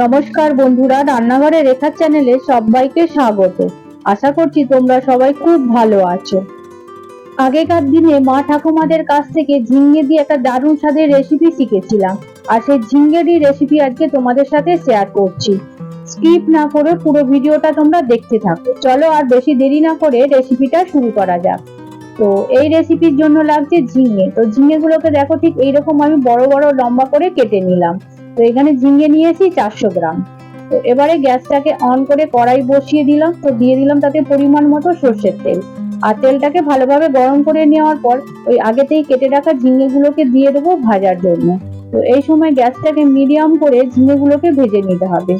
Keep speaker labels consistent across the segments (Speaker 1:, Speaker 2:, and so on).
Speaker 1: নমস্কার বন্ধুরা, রান্নাঘরে রেখার চ্যানেলে সবাইকে স্বাগত। আশা করছি তোমরা সবাই খুব ভালো আছো। আগেকার দিনে মা ঠাকুমাদের কাছ থেকে ঝিঙ্গে দিয়ে একটা দারুণ স্বাদের রেসিপি শিখেছিলাম। আর সেই ঝিঙ্গেরই রেসিপি আজকে তোমাদের সাথে শেয়ার করছি। স্কিপ না করে পুরো ভিডিওটা তোমরা দেখতে থাকো। চলো আর বেশি দেরি না করে রেসিপিটা শুরু করা যাক। তো এই রেসিপির জন্য লাগছে ঝিঙে তো ঝিঙেগুলোকে দেখো ঠিক এইরকম আমি বড় বড় লম্বা করে কেটে নিলাম। তো এখানে ঝিঙে নিয়েছি চারশো গ্রাম। তো এবারে গ্যাসটাকে অন করে কড়াই বসিয়ে দিলাম। তো দিয়ে দিলাম তাতে পরিমাণ মতো সর্ষের তেল। আর তেলটাকে ভালোভাবে গরম করে নেওয়ার পর ওই আগেতেই কেটে রাখা ঝিঙেগুলোকে দিয়ে দেবো ভাজার জন্য। তো এই সময় গ্যাসটাকে মিডিয়াম করে ঝিঙেগুলোকে ভেজে নিতে হবে।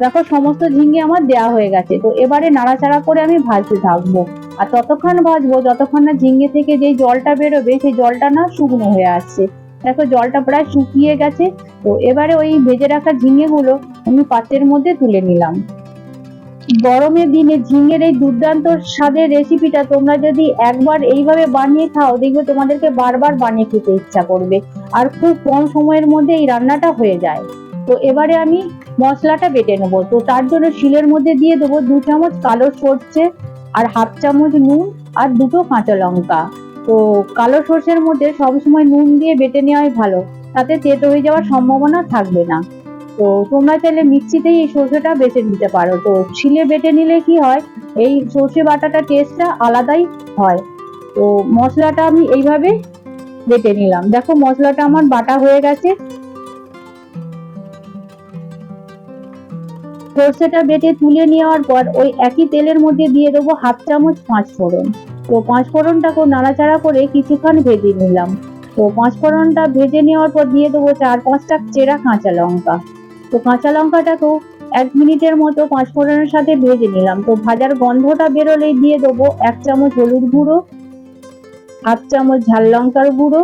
Speaker 1: দেখো, সমস্ত ঝিঙ্গে আমার দেয়া হয়ে গেছে। তো এবারে নাড়াচাড়া করে আমি ভাজতে থাকব। আর ততক্ষণ ভাজবো, যতক্ষণ না ঝিঙ্গে থেকে যেই জলটা বেরোবে, সেই জলটা না শুকনো হয়ে আসছে। দেখো, জলটা প্রায় শুকিয়ে গেছে। তো এবারে ওই ভেজে রাখা ঝিঙেগুলো আমি পাত্রের মধ্যে তুলে নিলাম। গরমের দিনে ঝিঙের এই দুর্দান্ত স্বাদের রেসিপিটা তোমরা যদি একবার এইভাবে বানিয়ে খাও, দেখবে তোমাদেরকে বারবার বানিয়ে খেতে ইচ্ছা করবে। আর খুব কম সময়ের মধ্যে এই রান্নাটা হয়ে যায়। তো এবারে আমি মশলাটা বেটে নেব। তো তার জন্য শিলের মধ্যে দিয়ে দেবো দু চামচ কালো সর্ষে আর হাফ চামচ নুন আর দুটো কাঁচা লঙ্কা। তো কালো সর্ষের মধ্যে সবসময় নুন দিয়ে বেটে নেওয়াই ভালো, তাতে তেতো হয়ে যাওয়ার সম্ভাবনা থাকবে না। তো তোমরা চাইলে মিক্সিতেই এই সর্ষেটা বেটে নিতে পারো। তো শিলে বেটে নিলে কি হয়, এই সর্ষে বাটাটা টেস্টটা আলাদাই হয়। তো মশলাটা আমি এইভাবে বেটে নিলাম। দেখো মশলাটা আমার বাটা হয়ে গেছে সর্ষেটা বেটে তুলে নেওয়ার পর ওই একই তেলের মধ্যে দিয়ে দেবো হাফ চামচ পাঁচ ফোড়ন তো পাঁচ ফোড়নটাকে নাড়াচাড়া করে কিছুক্ষণ ভেজে নিলাম। তো পাঁচ ফোড়নটা ভেজে নেওয়ার পর দিয়ে দেবো চার পাঁচটা চেরা কাঁচা লঙ্কা। তো কাঁচা লঙ্কাটাকেও এক মিনিটের মতো পাঁচ ফোড়নের সাথে ভেজে নিলাম। তো ভাজার গন্ধটা বেরোলেই দিয়ে দেবো এক চামচ হলুদ গুঁড়ো, হাফ চামচ ঝাল লঙ্কার গুঁড়ো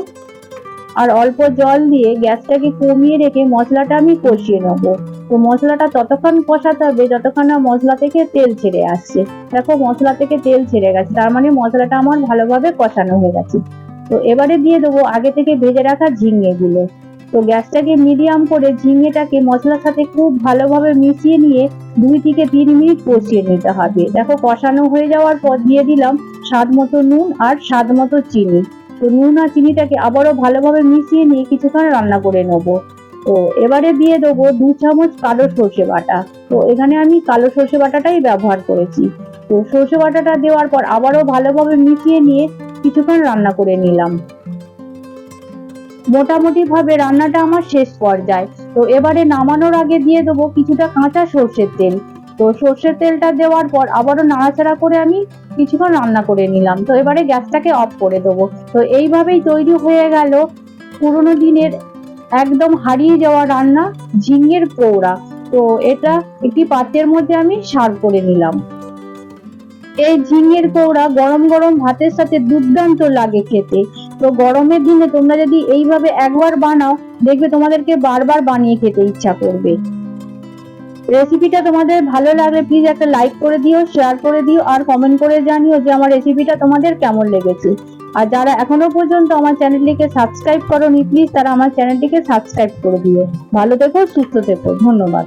Speaker 1: আর অল্প জল দিয়ে গ্যাসটাকে কমিয়ে রেখে মশলাটা আমি কষিয়ে নেব। তো মশলাটা ততক্ষণ কষাতে হবে যতক্ষণ না মশলা থেকে তেল ছেড়ে আসছে। দেখো মশলা থেকে তেল ছেড়ে গেছে, তার মানে মশলাটা আমার ভালোভাবে কষানো হয়ে গেছে। তো এবারে দিয়ে দেবো আগে থেকে ভেজে রাখা ঝিঙে গুলো তো গ্যাসটাকে মিডিয়াম করে ঝিঙেটাকে মশলার সাথে খুব ভালোভাবে মিশিয়ে নিয়ে দুই থেকে তিন মিনিট কষিয়ে নিতে হবে। দেখো কষানো হয়ে যাওয়ার পর দিয়ে দিলাম স্বাদ মতো নুন আর স্বাদ মতো চিনি। তো নুন আর চিনিটাকে আবারও ভালোভাবে মিশিয়ে নিয়ে কিছুক্ষণ রান্না করে নেব। তো এবারে দিয়ে দেবো দু চামচ কালো সর্ষে বাটা। তো এখানে আমি কালো সর্ষে বাটাটাই ব্যবহার করেছি। তো সর্ষে বাটাটা দেওয়ার পর আবারও ভালোভাবে মিশিয়ে নিয়ে কিছুক্ষণ রান্না করে নিলাম। মোটামুটি ভাবে রান্নাটা আমার শেষ পর্যায়ে। তো এবারে নামানোর আগে দিয়ে দেবো কিছুটা কাঁচা সর্ষের তেল। তো সর্ষের তেলটা দেওয়ার পর আবারও নাড়াচাড়া করে আমি কিছুক্ষণ রান্না করে নিলাম। তো এবারে গ্যাসটাকে অফ করে দেবো। তো এইভাবেই তৈরি হয়ে গেল পুরোনো দিনের একদম হারিয়ে যাওয়া রান্না, ঝিঙের পৌড়া তো এটা একটি পাত্রের মধ্যে আমি সার্ভ করে নিলাম। এই ঝিঙের পৌড়া গরম গরম ভাতের সাথে দুর্দান্ত লাগে খেতে। তো গরমের দিনে তোমরা যদি এইভাবে একবার বানাও, দেখবে তোমাদেরকে বারবার বানিয়ে খেতে ইচ্ছা করবে। রেসিপিটা তোমাদের ভালো লাগলে প্লিজ একটা লাইক করে দিও শেয়ার করে দিও, আর কমেন্ট করে জানিও যে আমার রেসিপিটা তোমাদের কেমন লেগেছে। আর যারা এখনও পর্যন্ত আমার চ্যানেলটিকে সাবস্ক্রাইব করোনি প্লিজ তারা আমার চ্যানেলটিকে সাবস্ক্রাইব করে দিও। ভালো থেকো, সুস্থ থেকো, ধন্যবাদ।